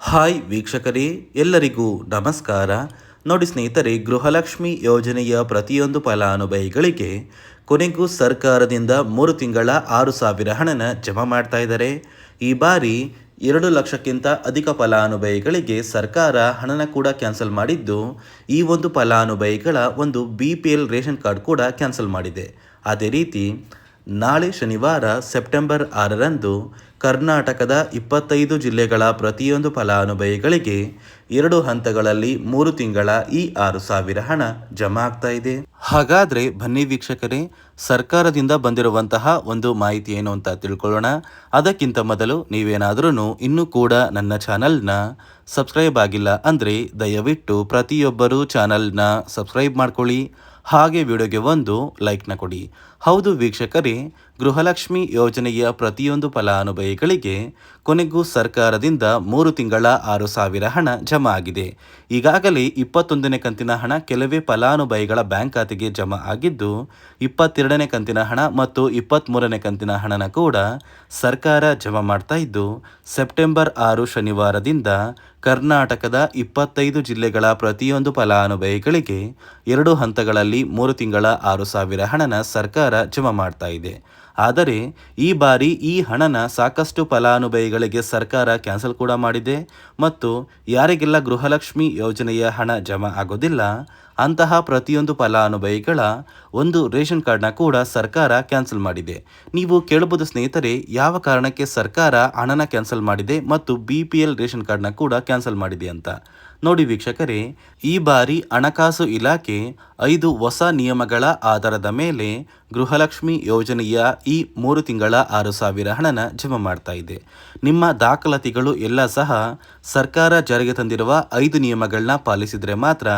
Hi ವೀಕ್ಷಕರೇ, ಎಲ್ಲರಿಗೂ ನಮಸ್ಕಾರ. ನೋಡಿ ಸ್ನೇಹಿತರೆ, ಗೃಹಲಕ್ಷ್ಮಿ ಯೋಜನೆಯ ಪ್ರತಿಯೊಂದು ಫಲಾನುಭವಿಗಳಿಗೆ ಕೊನೆಗೂ ಸರ್ಕಾರದಿಂದ ಮೂರು ತಿಂಗಳ ಆರು ಸಾವಿರ ಹಣನ ಜಮಾ ಮಾಡ್ತಾ ಇದ್ದಾರೆ. ಈ ಬಾರಿ ಎರಡು ಲಕ್ಷಕ್ಕಿಂತ ಅಧಿಕ ಫಲಾನುಭವಿಗಳಿಗೆ ಸರ್ಕಾರ ಹಣನ ಕೂಡ ಕ್ಯಾನ್ಸಲ್ ಮಾಡಿದ್ದು, ಈ ಒಂದು ಫಲಾನುಭವಿಗಳ ಒಂದು B P L ration card ಕೂಡ ಕ್ಯಾನ್ಸಲ್ ಮಾಡಿದೆ. ಅದೇ ರೀತಿ ನಾಳೆ ಶನಿವಾರ ಸೆಪ್ಟೆಂಬರ್ ಆರರಂದು ಕರ್ನಾಟಕದ ಇಪ್ಪತ್ತೈದು ಜಿಲ್ಲೆಗಳ ಪ್ರತಿಯೊಂದು ಫಲಾನುಭವಿಗಳಿಗೆ ಎರಡು ಹಂತಗಳಲ್ಲಿ ಮೂರು ತಿಂಗಳ ಈ ಆರು ಸಾವಿರ ಹಣ ಜಮಾ ಆಗ್ತಾ ಇದೆ. ಹಾಗಾದರೆ ಬನ್ನಿ ವೀಕ್ಷಕರೇ, ಸರ್ಕಾರದಿಂದ ಬಂದಿರುವಂತಹ ಒಂದು ಮಾಹಿತಿ ಏನು ಅಂತ ತಿಳ್ಕೊಳ್ಳೋಣ. ಅದಕ್ಕಿಂತ ಮೊದಲು ನೀವೇನಾದ್ರೂ ಇನ್ನೂ ಕೂಡ ನನ್ನ ಚಾನಲ್ನ ಸಬ್ಸ್ಕ್ರೈಬ್ ಆಗಿಲ್ಲ ಅಂದರೆ ದಯವಿಟ್ಟು ಪ್ರತಿಯೊಬ್ಬರೂ ಚಾನಲ್ನ ಸಬ್ಸ್ಕ್ರೈಬ್ ಮಾಡ್ಕೊಳ್ಳಿ. ಹಾಗೆ ವಿಡಿಯೋಗೆ ಒಂದು ಲೈಕ್ನ ಕೊಡಿ. ಹೌದು ವೀಕ್ಷಕರೇ, ಗೃಹಲಕ್ಷ್ಮಿ ಯೋಜನೆಯ ಪ್ರತಿಯೊಂದು ಫಲಾನುಭವಿಗಳಿಗೆ ಕೊನೆಗೂ ಸರ್ಕಾರದಿಂದ ಮೂರು ತಿಂಗಳ ಆರು ಸಾವಿರ ಹಣ ಜಮಾ ಆಗಿದೆ. ಈಗಾಗಲೇ ಇಪ್ಪತ್ತೊಂದನೇ ಕಂತಿನ ಹಣ ಕೆಲವೇ ಫಲಾನುಭವಿಗಳ ಬ್ಯಾಂಕ್ ಖಾತೆಗೆ ಜಮಾ ಆಗಿದ್ದು, ಇಪ್ಪತ್ತೆರಡನೇ ಕಂತಿನ ಹಣ ಮತ್ತು ಇಪ್ಪತ್ತ್ಮೂರನೇ ಕಂತಿನ ಹಣನ ಕೂಡ ಸರ್ಕಾರ ಜಮಾ ಮಾಡ್ತಾ ಇದ್ದು, ಸೆಪ್ಟೆಂಬರ್ ಆರು ಶನಿವಾರದಿಂದ ಕರ್ನಾಟಕದ ಇಪ್ಪತ್ತೈದು ಜಿಲ್ಲೆಗಳ ಪ್ರತಿಯೊಂದು ಫಲಾನುಭವಿಗಳಿಗೆ ಎರಡು ಹಂತಗಳಲ್ಲಿ ಮೂರು ತಿಂಗಳ ಆರು ಸಾವಿರ ಹಣನ ಸರ್ಕಾರ ಜಮಾ ಮಾಡ್ತಾ ಇದೆ. ಆದರೆ ಈ ಬಾರಿ ಈ ಹಣನ ಸಾಕಷ್ಟು ಫಲಾನುಭವಿಗಳಿಗೆ ಸರ್ಕಾರ ಕ್ಯಾನ್ಸಲ್ ಕೂಡ ಮಾಡಿದೆ ಮತ್ತು ಯಾರಿಗೆಲ್ಲ ಗೃಹಲಕ್ಷ್ಮಿ ಯೋಜನೆಯ ಹಣ ಜಮಾ ಆಗೋದಿಲ್ಲ, ಅಂತಹ ಪ್ರತಿಯೊಂದು ಫಲಾನುಭವಿಗಳ ಒಂದು ರೇಷನ್ ಕಾರ್ಡ್ನ ಕೂಡ ಸರ್ಕಾರ ಕ್ಯಾನ್ಸಲ್ ಮಾಡಿದೆ. ನೀವು ಕೇಳಬಹುದು ಸ್ನೇಹಿತರೆ, ಯಾವ ಕಾರಣಕ್ಕೆ ಸರ್ಕಾರ ಹಣನ ಕ್ಯಾನ್ಸಲ್ ಮಾಡಿದೆ ಮತ್ತು ಬಿ ಪಿ ಎಲ್ ರೇಷನ್ ಕಾರ್ಡ್ನ ಕೂಡ ಕ್ಯಾನ್ಸಲ್ ಮಾಡಿದೆ ಅಂತ. ನೋಡಿ ವೀಕ್ಷಕರೇ, ಈ ಬಾರಿ ಹಣಕಾಸು ಇಲಾಖೆ ಐದು ಹೊಸ ನಿಯಮಗಳ ಆಧಾರದ ಮೇಲೆ ಗೃಹಲಕ್ಷ್ಮಿ ಯೋಜನೆಯ ಈ ಮೂರು ತಿಂಗಳ ಆರು ಸಾವಿರ ಹಣನ ಜಮಾ ಮಾಡ್ತಾ ಇದೆ. ನಿಮ್ಮ ದಾಖಲಾತಿಗಳು ಎಲ್ಲ ಸಹ ಸರ್ಕಾರ ಜಾರಿಗೆ ತಂದಿರುವ ಐದು ನಿಯಮಗಳನ್ನ ಪಾಲಿಸಿದರೆ ಮಾತ್ರ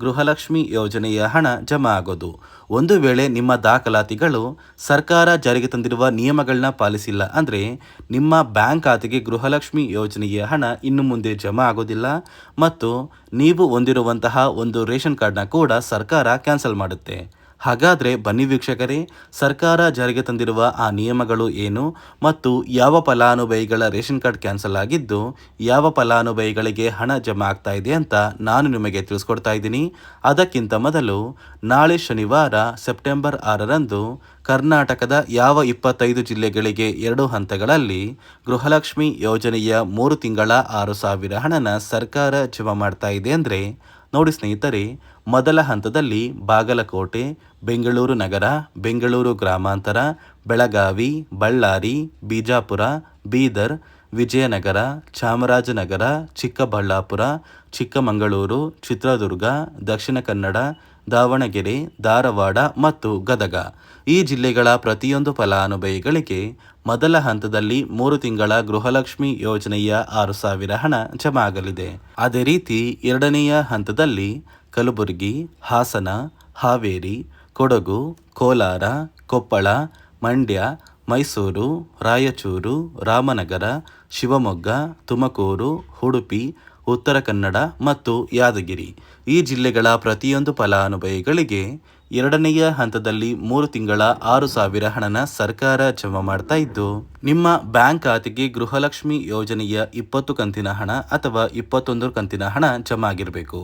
ಗೃಹಲಕ್ಷ್ಮಿ ಯೋಜನೆಯ ಹಣ ಜಮಾ ಆಗೋದು. ಒಂದು ವೇಳೆ ನಿಮ್ಮ ದಾಖಲಾತಿಗಳು ಸರ್ಕಾರ ಜಾರಿಗೆ ತಂದಿರುವ ನಿಯಮಗಳನ್ನ ಪಾಲಿಸಿಲ್ಲ ಅಂದರೆ ನಿಮ್ಮ ಬ್ಯಾಂಕ್ ಖಾತೆಗೆ ಗೃಹಲಕ್ಷ್ಮಿ ಯೋಜನೆಯ ಹಣ ಇನ್ನು ಮುಂದೆ ಜಮಾ ಆಗೋದಿಲ್ಲ ಮತ್ತು ನೀವು ಹೊಂದಿರುವಂತಹ ಒಂದು ರೇಷನ್ ಕಾರ್ಡ್ನ ಕೂಡ ಸರ್ಕಾರ ಕ್ಯಾನ್ಸಲ್ ಮಾಡುತ್ತೆ. ಹಾಗಾದರೆ ಬನ್ನಿ ವೀಕ್ಷಕರೇ, ಸರ್ಕಾರ ಜಾರಿಗೆ ತಂದಿರುವ ಆ ನಿಯಮಗಳು ಏನು ಮತ್ತು ಯಾವ ಫಲಾನುಭವಿಗಳ ರೇಷನ್ ಕಾರ್ಡ್ ಕ್ಯಾನ್ಸಲ್ ಆಗಿದ್ದು, ಯಾವ ಫಲಾನುಭವಿಗಳಿಗೆ ಹಣ ಜಮಾ ಆಗ್ತಾ ಇದೆ ಅಂತ ನಾನು ನಿಮಗೆ ತಿಳಿಸ್ಕೊಡ್ತಾ ಇದ್ದೀನಿ. ಅದಕ್ಕಿಂತ ಮೊದಲು, ನಾಳೆ ಶನಿವಾರ, ಸೆಪ್ಟೆಂಬರ್ ಆರರಂದು ಕರ್ನಾಟಕದ ಯಾವ ಇಪ್ಪತ್ತೈದು ಜಿಲ್ಲೆಗಳಿಗೆ ಎರಡು ಹಂತಗಳಲ್ಲಿ ಗೃಹಲಕ್ಷ್ಮಿ ಯೋಜನೆಯ ಮೂರು ತಿಂಗಳ ಆರು ಸಾವಿರ ಹಣನ ಸರ್ಕಾರ ಜಮಾ ಮಾಡ್ತಾ ಇದೆ ಅಂದರೆ, ನೋಡಿ ಸ್ನೇಹಿತರೆ ಮೊದಲ ಹಂತದಲ್ಲಿ ಬಾಗಲಕೋಟೆ, ಬೆಂಗಳೂರು ನಗರ, ಬೆಂಗಳೂರು ಗ್ರಾಮಾಂತರ, ಬೆಳಗಾವಿ, ಬಳ್ಳಾರಿ, ಬಿಜಾಪುರ, ಬೀದರ್, ವಿಜಯನಗರ, ಚಾಮರಾಜನಗರ, ಚಿಕ್ಕಬಳ್ಳಾಪುರ, ಚಿಕ್ಕಮಗಳೂರು, ಚಿತ್ರದುರ್ಗ, ದಕ್ಷಿಣ ಕನ್ನಡ, ದಾವಣಗೆರೆ, ಧಾರವಾಡ ಮತ್ತು ಗದಗ. ಈ ಜಿಲ್ಲೆಗಳ ಪ್ರತಿಯೊಂದು ಫಲಾನುಭವಿಗಳಿಗೆ ಮೊದಲ ಹಂತದಲ್ಲಿ ಮೂರು ತಿಂಗಳ ಗೃಹಲಕ್ಷ್ಮಿ ಯೋಜನೆಯ ಆರು ಸಾವಿರ ಹಣ ಜಮಾ ಆಗಲಿದೆ ಅದೇ ರೀತಿ ಎರಡನೆಯ ಹಂತದಲ್ಲಿ ಕಲಬುರಗಿ, ಹಾಸನ, ಹಾವೇರಿ, ಕೊಡಗು, ಕೋಲಾರ, ಕೊಪ್ಪಳ, ಮಂಡ್ಯ, ಮೈಸೂರು, ರಾಯಚೂರು, ರಾಮನಗರ, ಶಿವಮೊಗ್ಗ, ತುಮಕೂರು, ಉಡುಪಿ, ಉತ್ತರ ಕನ್ನಡ ಮತ್ತು ಯಾದಗಿರಿ. ಈ ಜಿಲ್ಲೆಗಳ ಪ್ರತಿಯೊಂದು ಫಲಾನುಭವಿಗಳಿಗೆ ಎರಡನೆಯ ಹಂತದಲ್ಲಿ ಮೂರು ತಿಂಗಳ ಆರು ಸಾವಿರ ಹಣನ ಸರ್ಕಾರ ಜಮಾ ಮಾಡ್ತಾ ಇದ್ದು, ನಿಮ್ಮ ಬ್ಯಾಂಕ್ ಖಾತೆಗೆ ಗೃಹಲಕ್ಷ್ಮಿ ಯೋಜನೆಯ ಇಪ್ಪತ್ತು ಕಂತಿನ ಹಣ ಅಥವಾ ಇಪ್ಪತ್ತೊಂದು ಕಂತಿನ ಹಣ ಜಮಾ ಆಗಿರಬೇಕು.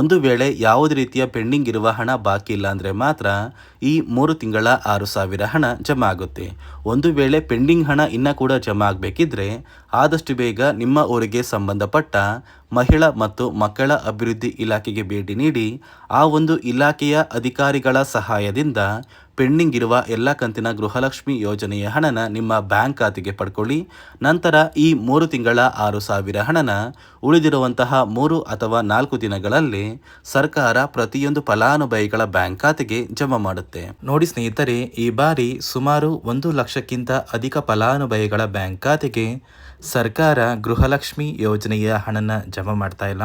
ಒಂದು ವೇಳೆ ಯಾವುದೇ ರೀತಿಯ ಪೆಂಡಿಂಗ್ ಇರುವ ಹಣ ಬಾಕಿ ಇಲ್ಲ ಅಂದರೆ ಮಾತ್ರ ಈ ಮೂರು ತಿಂಗಳ ಆರು ಸಾವಿರ ಹಣ ಜಮಾ ಆಗುತ್ತೆ. ಒಂದು ವೇಳೆ ಪೆಂಡಿಂಗ್ ಹಣ ಇನ್ನೂ ಕೂಡ ಜಮಾ ಆಗಬೇಕಿದ್ರೆ ಆದಷ್ಟು ಬೇಗ ನಿಮ್ಮ ಊರಿಗೆ ಸಂಬಂಧಪಟ್ಟ ಮಹಿಳಾ ಮತ್ತು ಮಕ್ಕಳ ಅಭಿವೃದ್ಧಿ ಇಲಾಖೆಗೆ ಭೇಟಿ ನೀಡಿ ಆ ಒಂದು ಇಲಾಖೆಯ ಅಧಿಕಾರಿಗಳ ಸಹಾಯದಿಂದ ಪೆಂಡಿಂಗ್ ಇರುವ ಎಲ್ಲ ಕಂತಿನ ಗೃಹಲಕ್ಷ್ಮಿ ಯೋಜನೆಯ ಹಣನ ನಿಮ್ಮ ಬ್ಯಾಂಕ್ ಖಾತೆಗೆ ಪಡ್ಕೊಳ್ಳಿ. ನಂತರ ಈ ಮೂರು ತಿಂಗಳ ಆರು ಸಾವಿರ ಹಣನ ಉಳಿದಿರುವಂತಹ ಮೂರು ಅಥವಾ ನಾಲ್ಕು ದಿನಗಳಲ್ಲಿ ಸರ್ಕಾರ ಪ್ರತಿಯೊಂದು ಫಲಾನುಭವಿಗಳ ಬ್ಯಾಂಕ್ ಖಾತೆಗೆ ಜಮಾ ಮಾಡುತ್ತೆ. ನೋಡಿ ಸ್ನೇಹಿತರೆ, ಈ ಬಾರಿ ಸುಮಾರು ಒಂದು ಲಕ್ಷಕ್ಕಿಂತ ಅಧಿಕ ಫಲಾನುಭವಿಗಳ ಬ್ಯಾಂಕ್ ಖಾತೆಗೆ ಸರ್ಕಾರ ಗೃಹಲಕ್ಷ್ಮಿ ಯೋಜನೆಯ ಹಣನ ಜಮಾ ಮಾಡ್ತಾ ಇಲ್ಲ.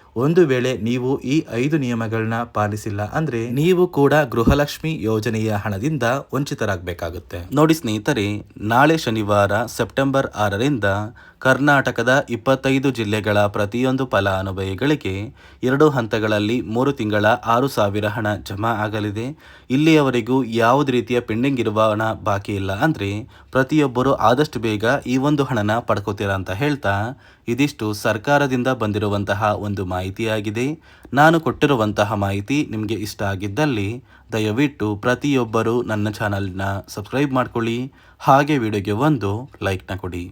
ಒಂದು ವೇಳೆ ನೀವು ಈ ಐದು ನಿಯಮಗಳನ್ನ ಪಾಲಿಸಿಲ್ಲ ಅಂದ್ರೆ ನೀವು ಕೂಡ ಗೃಹಲಕ್ಷ್ಮಿ ಯೋಜನೆಯ ಹಣದಿಂದ ವಂಚಿತರಾಗಬೇಕಾಗುತ್ತೆ. ನೋಡಿ ಸ್ನೇಹಿತರೆ, ನಾಳೆ ಶನಿವಾರ, ಸೆಪ್ಟೆಂಬರ್ ಆರರಿಂದ ಕರ್ನಾಟಕದ ಇಪ್ಪತ್ತೈದು ಜಿಲ್ಲೆಗಳ ಪ್ರತಿಯೊಂದು ಫಲಾನುಭವಿಗಳಿಗೆ ಎರಡು ಹಂತಗಳಲ್ಲಿ ಮೂರು ತಿಂಗಳ ಆರು ಸಾವಿರ ಹಣ ಜಮಾ ಆಗಲಿದೆ. ಇಲ್ಲಿಯವರೆಗೂ ಯಾವುದೇ ರೀತಿಯ ಪೆಂಡಿಂಗ್ ಇರುವ ಹಣ ಬಾಕಿ ಇಲ್ಲ ಅಂದರೆ ಪ್ರತಿಯೊಬ್ಬರು ಆದಷ್ಟು ಬೇಗ ಈ ಒಂದು ಹಣನ ಪಡ್ಕೋತೀರಾ ಅಂತ ಹೇಳ್ತಾ ಇದಿಷ್ಟು ಸರ್ಕಾರದಿಂದ ಬಂದಿರುವಂತಹ ಒಂದು ಮಾಹಿತಿಯಾಗಿದೆ. ನಾನು ಕೊಟ್ಟಿರುವಂತಹ ಮಾಹಿತಿ ನಿಮಗೆ ಇಷ್ಟ ಆಗಿದ್ದಲ್ಲಿ ದಯವಿಟ್ಟು ಪ್ರತಿಯೊಬ್ಬರು ನನ್ನ ಚಾನಲ್ನ ಸಬ್ಸ್ಕ್ರೈಬ್ ಮಾಡ್ಕೊಳ್ಳಿ. ಹಾಗೆ ವಿಡಿಯೋಗೆ ಒಂದು ಲೈಕ್ನ ಕೊಡಿ.